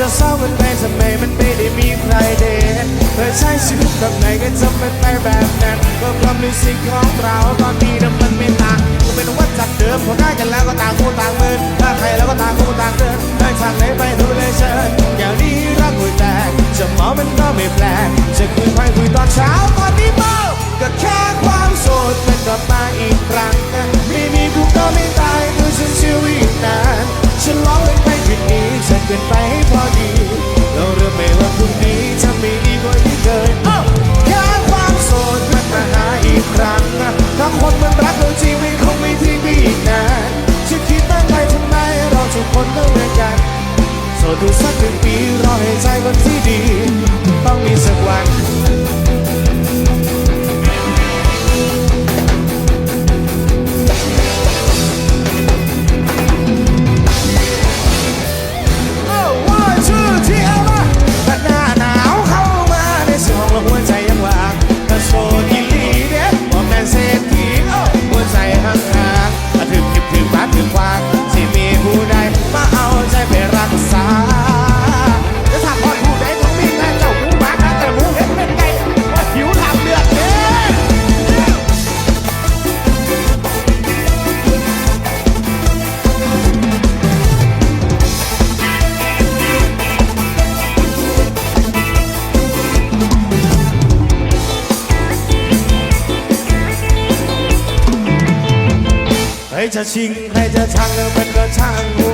จะเศร้ามันไปทำไมมันไม่ได้มีใครเด่นเพื่อใช้ชีวิตแบบไหนก็จำเป็นไปแบบนั้นก็เพราะมิวสิกของเราตอนนี้นั้นมันไม่ต่างก็เป็นวัดจากเดิมพอได้กันแล้วก็ต่างคู่ต่างมือถ้าใครแล้วก็ต่างคู่ต่างเดินได้ทางไหนไปดูเลยเชิญอย่างนี้รักหัวแตกจะมองมันก็ไม่แปลกจะคุยไปคุยตอนเช้าตอนนี้เมาก็แค่ความโสดมันกลับมาอีกครั้งไม่มีกูก็ไม่ตายดูฉันชีวิตนาน ฉันร้องเพลงไม่ผิดนี้ฉันเป็นไปให้พอดีเราเริ่มไม่ว่า จะชิง ใครจะช่างมันก็ช่างหัว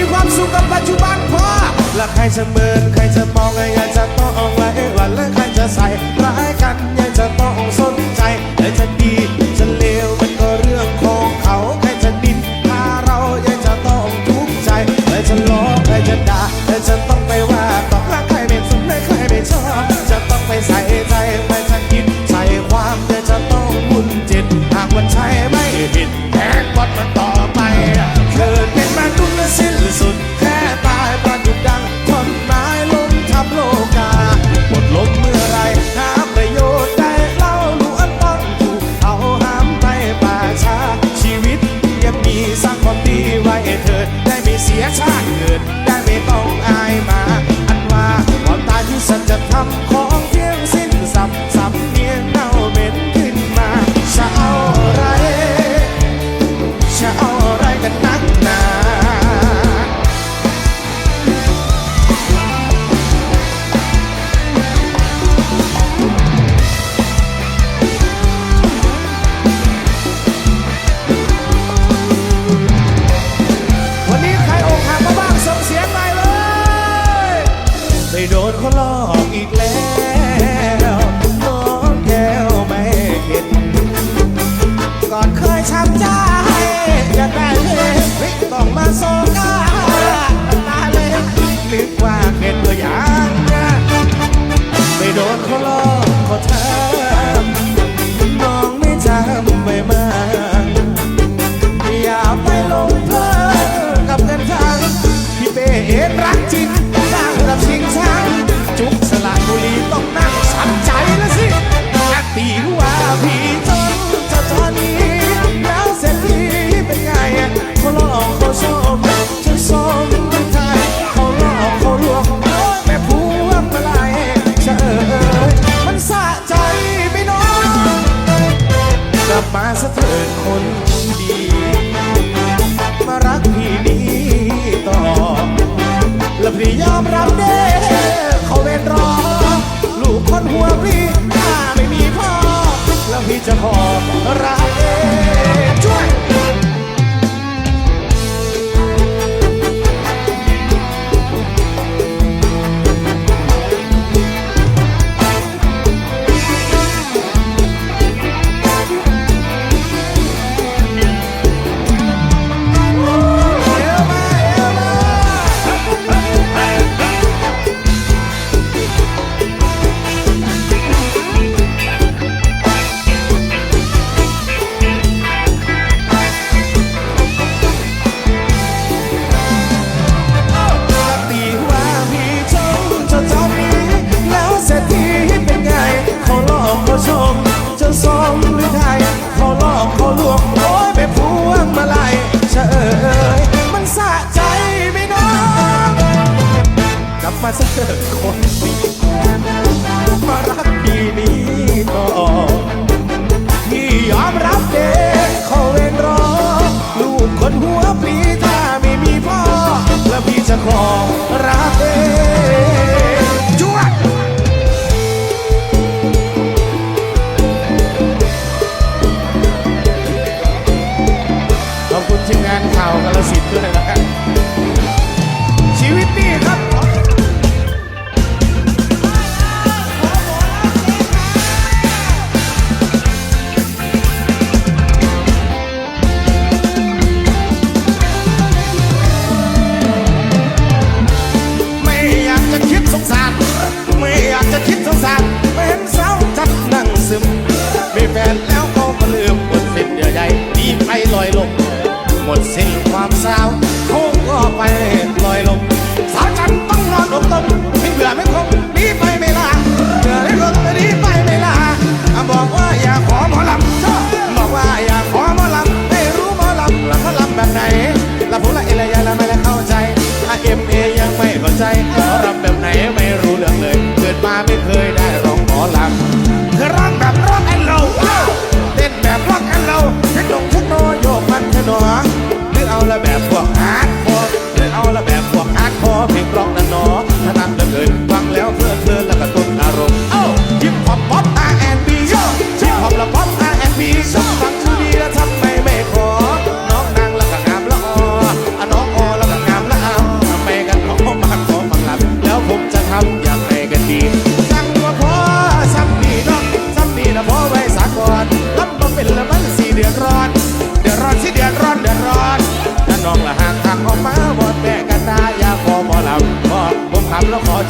มีความสุขกับปัจจุบันพอและใครจะเมินใครจะมองไงไจะต้องเอาไว้วันและใครจะใส่ร้ายกันยังจะต้องสน of course.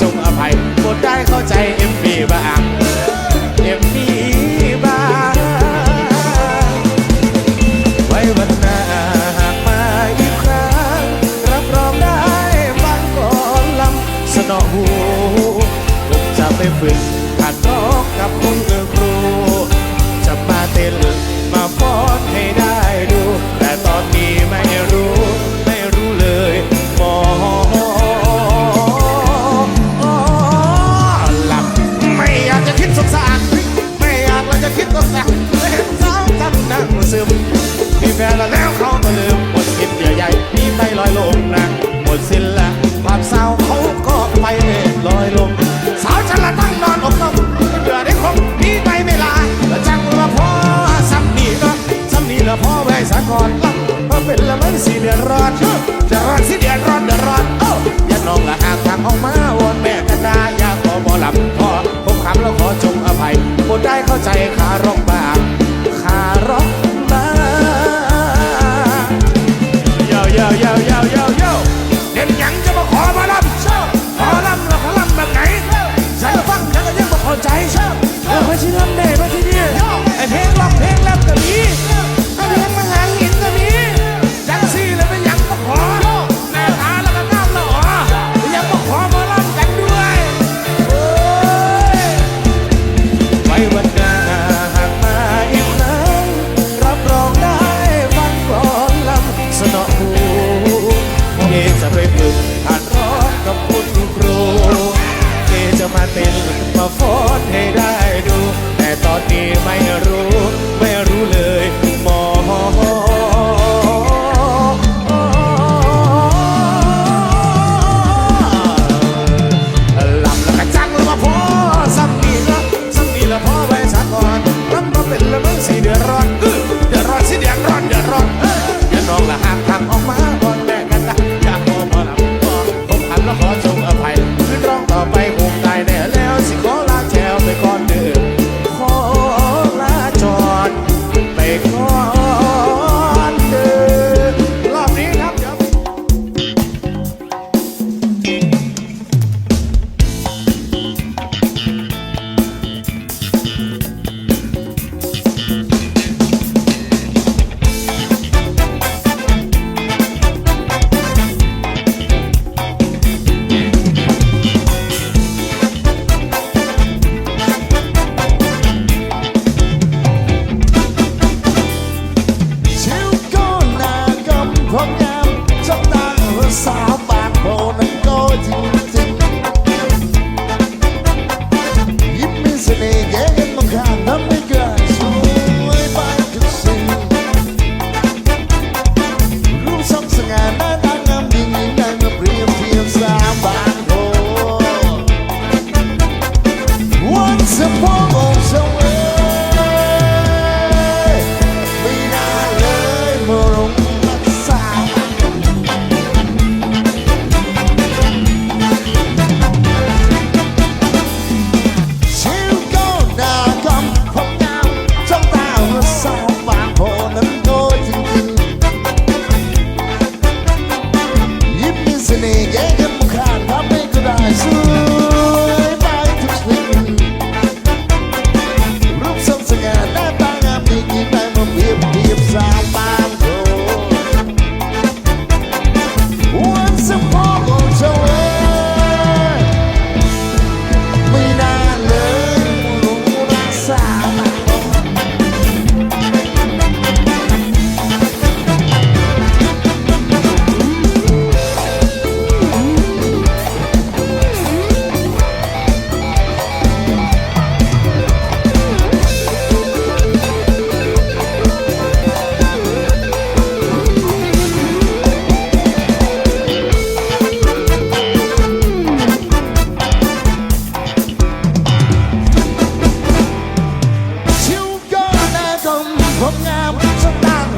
จงอภัยโปรดได้เข้าใจเอ็มบี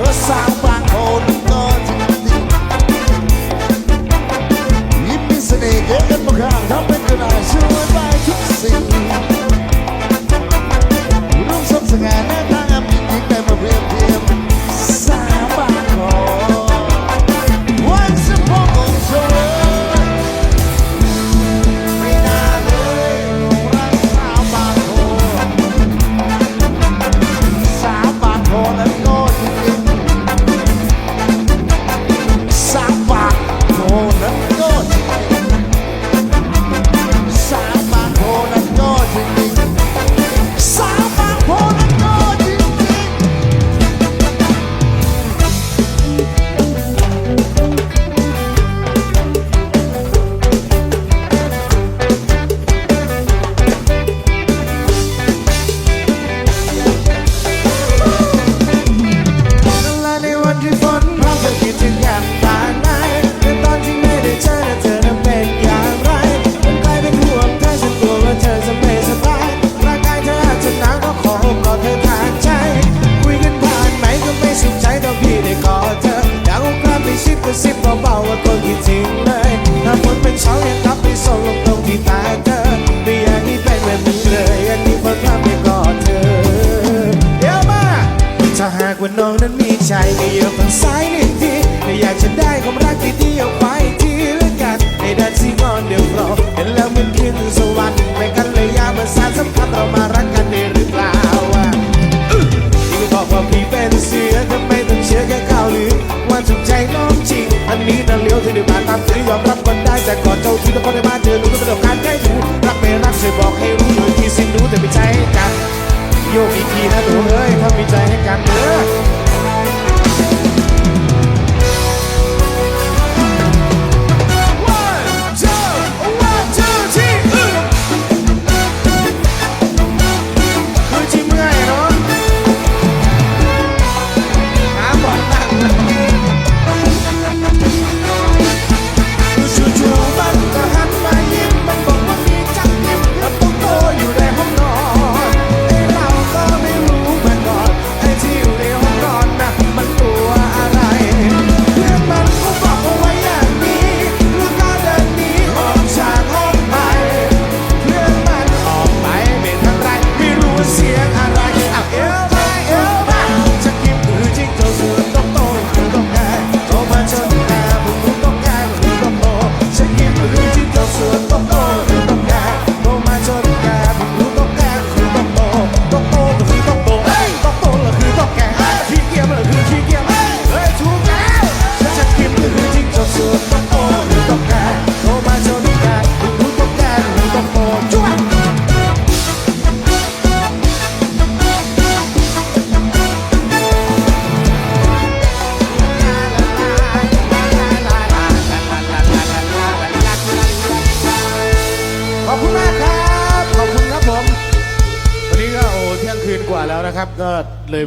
Vou salvar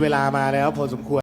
เวลามาแล้วพอสมควร